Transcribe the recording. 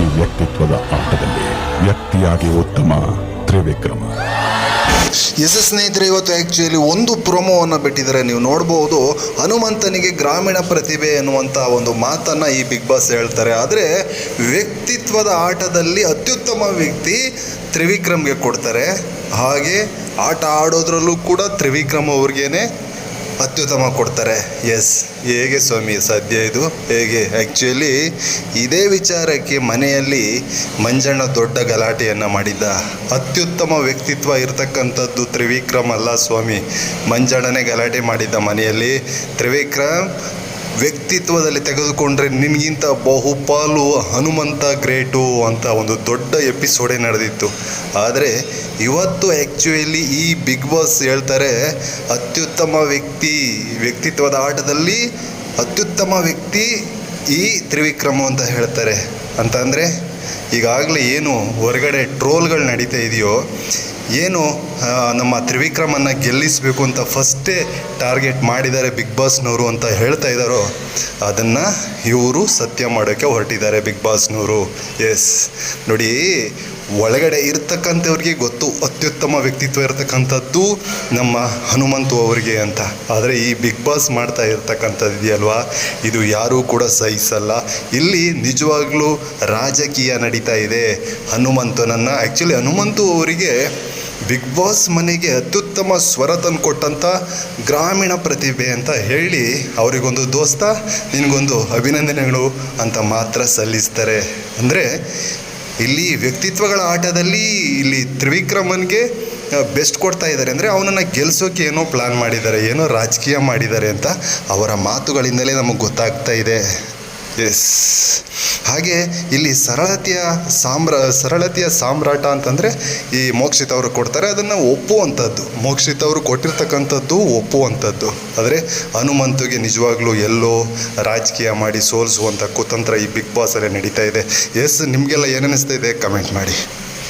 ಈ ವ್ಯಕ್ತಿತ್ವದ ಆಟದಲ್ಲಿ ವ್ಯಕ್ತಿಯಾಗಿ ಉತ್ತಮ ತ್ರಿವಿಕ್ರಮ. ಎಸ್ ಸ್ನೇಹಿತರೆ, ಇವತ್ತು ಆ್ಯಕ್ಚುಲಿ ಒಂದು ಪ್ರೊಮೋವನ್ನು ಬಿಟ್ಟಿದ್ದಾರೆ. ನೀವು ನೋಡ್ಬೋದು, ಹನುಮಂತನಿಗೆ ಗ್ರಾಮೀಣ ಪ್ರತಿಭೆ ಎನ್ನುವಂಥ ಒಂದು ಮಾತನ್ನು ಈ ಬಿಗ್ ಬಾಸ್ ಹೇಳ್ತಾರೆ. ಆದರೆ ವ್ಯಕ್ತಿತ್ವದ ಆಟದಲ್ಲಿ ಅತ್ಯುತ್ತಮ ವ್ಯಕ್ತಿ ತ್ರಿವಿಕ್ರಮ್ಗೆ ಕೊಡ್ತಾರೆ. ಹಾಗೆ ಆಟ ಆಡೋದ್ರಲ್ಲೂ ಕೂಡ ತ್ರಿವಿಕ್ರಮ್ ಅವ್ರಿಗೇನೆ ಅತ್ಯುತ್ತಮ ಕೊಡ್ತಾರೆ. ಎಸ್ ಹೇಗೆ ಸ್ವಾಮಿ, ಸಾಧ್ಯ ಇದು? ಹೇಗೆ? ಆ್ಯಕ್ಚುಲಿ ಇದೇ ವಿಚಾರಕ್ಕೆ ಮನೆಯಲ್ಲಿ ಮಂಜಣ್ಣ ದೊಡ್ಡ ಗಲಾಟೆಯನ್ನು ಮಾಡಿದ್ದ. ಅತ್ಯುತ್ತಮ ವ್ಯಕ್ತಿತ್ವ ಇರತಕ್ಕಂಥದ್ದು ತ್ರಿವಿಕ್ರಮ್ ಅಲ್ಲ ಸ್ವಾಮಿ. ಮಂಜಣ್ಣನೇ ಗಲಾಟೆ ಮಾಡಿದ್ದ ಮನೆಯಲ್ಲಿ. ತ್ರಿವಿಕ್ರಮ್ ವ್ಯಕ್ತಿತ್ವದಲ್ಲಿ ತೆಗೆದುಕೊಂಡ್ರೆ ನಿನಗಿಂತ ಬಹುಪಾಲು ಹನುಮಂತ ಗ್ರೇಟು ಅಂತ ಒಂದು ದೊಡ್ಡ ಎಪಿಸೋಡೇ ನಡೆದಿತ್ತು. ಆದರೆ ಇವತ್ತು ಆ್ಯಕ್ಚುಯಲಿ ಈ ಬಿಗ್ ಬಾಸ್ ಹೇಳ್ತಾರೆ, ಅತ್ಯುತ್ತಮ ವ್ಯಕ್ತಿ, ವ್ಯಕ್ತಿತ್ವದ ಆಟದಲ್ಲಿ ಅತ್ಯುತ್ತಮ ವ್ಯಕ್ತಿ ಈ ತ್ರಿವಿಕ್ರಮ ಅಂತ ಹೇಳ್ತಾರೆ. ಅಂತ ಅಂದರೆ ಈಗಾಗಲೇ ಏನು ಹೊರಗಡೆ ಟ್ರೋಲ್ಗಳು ನಡೀತಾ ಇದೆಯೋ, ಏನು ನಮ್ಮ ತ್ರಿವಿಕ್ರಮನ್ನು ಗೆಲ್ಲಿಸಬೇಕು ಅಂತ ಫಸ್ಟೇ ಟಾರ್ಗೆಟ್ ಮಾಡಿದ್ದಾರೆ ಬಿಗ್ ಬಾಸ್ನವರು ಅಂತ ಹೇಳ್ತಾ ಇದ್ದಾರೋ, ಅದನ್ನು ಇವರು ಸತ್ಯ ಮಾಡೋಕ್ಕೆ ಹೊರಟಿದ್ದಾರೆ ಬಿಗ್ ಬಾಸ್ನವರು. ಎಸ್. ನೋಡಿ ಒಳಗಡೆ ಇರ್ತಕ್ಕಂಥವ್ರಿಗೆ ಗೊತ್ತು, ಅತ್ಯುತ್ತಮ ವ್ಯಕ್ತಿತ್ವ ಇರತಕ್ಕಂಥದ್ದು ನಮ್ಮ ಹನುಮಂತು ಅವರಿಗೆ ಅಂತ. ಆದರೆ ಈ ಬಿಗ್ ಬಾಸ್ ಮಾಡ್ತಾ ಇರ್ತಕ್ಕಂಥದ್ದು ಇದೆಯಲ್ವಾ? ಇದು ಯಾರೂ ಕೂಡ ಸಹಿಸಲ್ಲ. ಇಲ್ಲಿ ನಿಜವಾಗ್ಲೂ ರಾಜಕೀಯ ನಡೀತಾ ಇದೆ ಹನುಮಂತನನ್ನು. ಆ್ಯಕ್ಚುಲಿ ಹನುಮಂತು ಅವರಿಗೆ ಬಿಗ್ ಬಾಸ್ ಮನೆಗೆ ಅತ್ಯುತ್ತಮ ಸ್ವರ ತಂದು ಕೊಟ್ಟಂಥ ಗ್ರಾಮೀಣ ಪ್ರತಿಭೆ ಅಂತ ಹೇಳಿ ಅವರಿಗೊಂದು ದೋಸ್ತ, ನಿನಗೊಂದು ಅಭಿನಂದನೆಗಳು ಅಂತ ಮಾತ್ರ ಸಲ್ಲಿಸ್ತಾರೆ. ಅಂದರೆ ಇಲ್ಲಿ ವ್ಯಕ್ತಿತ್ವಗಳ ಆಟದಲ್ಲಿ ಇಲ್ಲಿ ತ್ರಿವಿಕ್ರಮನ್ಗೆ ಬೆಸ್ಟ್ ಕೊಡ್ತಾ ಇದ್ದಾರೆ. ಅಂದರೆ ಅವನನ್ನು ಗೆಲ್ಸೋಕೆ ಏನೋ ಪ್ಲಾನ್ ಮಾಡಿದ್ದಾರೆ, ಏನೋ ರಾಜಕೀಯ ಮಾಡಿದ್ದಾರೆ ಅಂತ ಅವರ ಮಾತುಗಳಿಂದಲೇ ನಮಗೆ ಗೊತ್ತಾಗ್ತಾ ಇದೆ. ಎಸ್ ಹಾಗೆ ಇಲ್ಲಿ ಸರಳತೆಯ ಸಾಮ್ರ, ಸರಳತೆಯ ಸಾಮ್ರಾಟ ಅಂತಂದರೆ ಈ ಮೋಕ್ಷಿತ ಅವರು ಕೊಡ್ತಾರೆ, ಅದನ್ನು ಒಪ್ಪುವಂಥದ್ದು ಮೋಕ್ಷಿತ ಅವರು ಕೊಟ್ಟಿರ್ತಕ್ಕಂಥದ್ದು ಒಪ್ಪುವಂಥದ್ದು ಆದರೆ ಹನುಮಂತುಗೆ ನಿಜವಾಗ್ಲೂ ಎಲ್ಲೋ ರಾಜಕೀಯ ಮಾಡಿ ಸೋಲಿಸುವಂಥ ಕುತಂತ್ರ ಈ ಬಿಗ್ ಬಾಸಲ್ಲೇ ನಡೀತಾ ಇದೆ. ಎಸ್, ನಿಮಗೆಲ್ಲ ಏನನ್ನಿಸ್ತಾ ಇದೆ? ಕಮೆಂಟ್ ಮಾಡಿ.